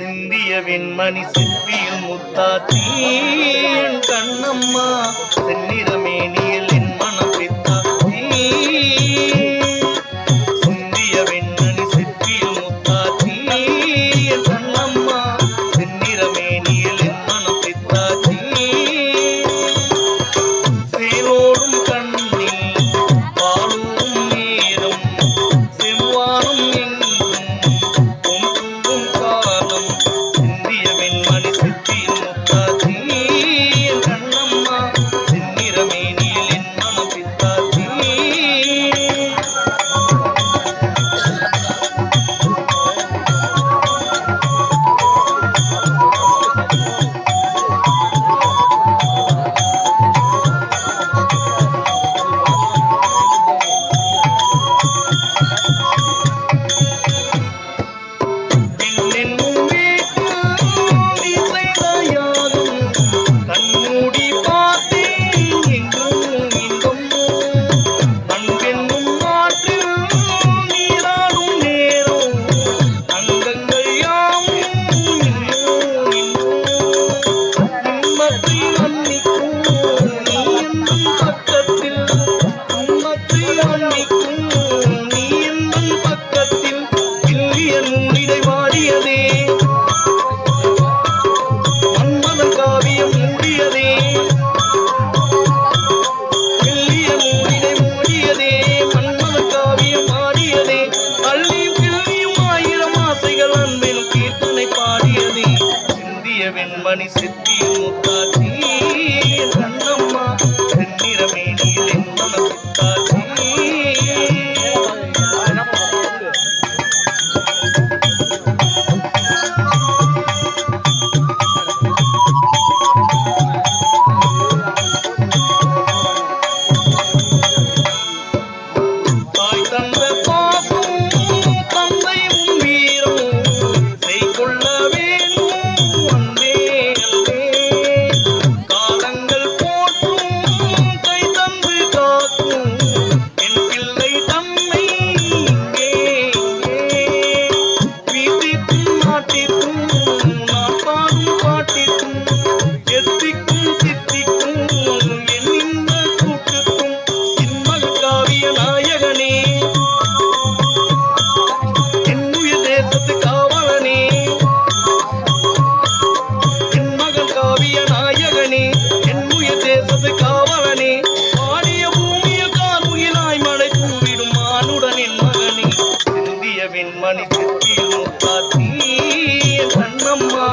சிந்திய வெண்மணி சிப்பியில் முத்தாத்தீன் கண்ணம்மா செந்நிறமேனியில் ஆசைகள் அன்பில் பாட்டிற்கும் நான் பாடும் பாட்டிற்கும் எத்திக்கும் சித்திக்கும் என் இந்த கூட்டுக்கும் இன்மல் காவிய நாயகனே. சித்தியில் அம்மா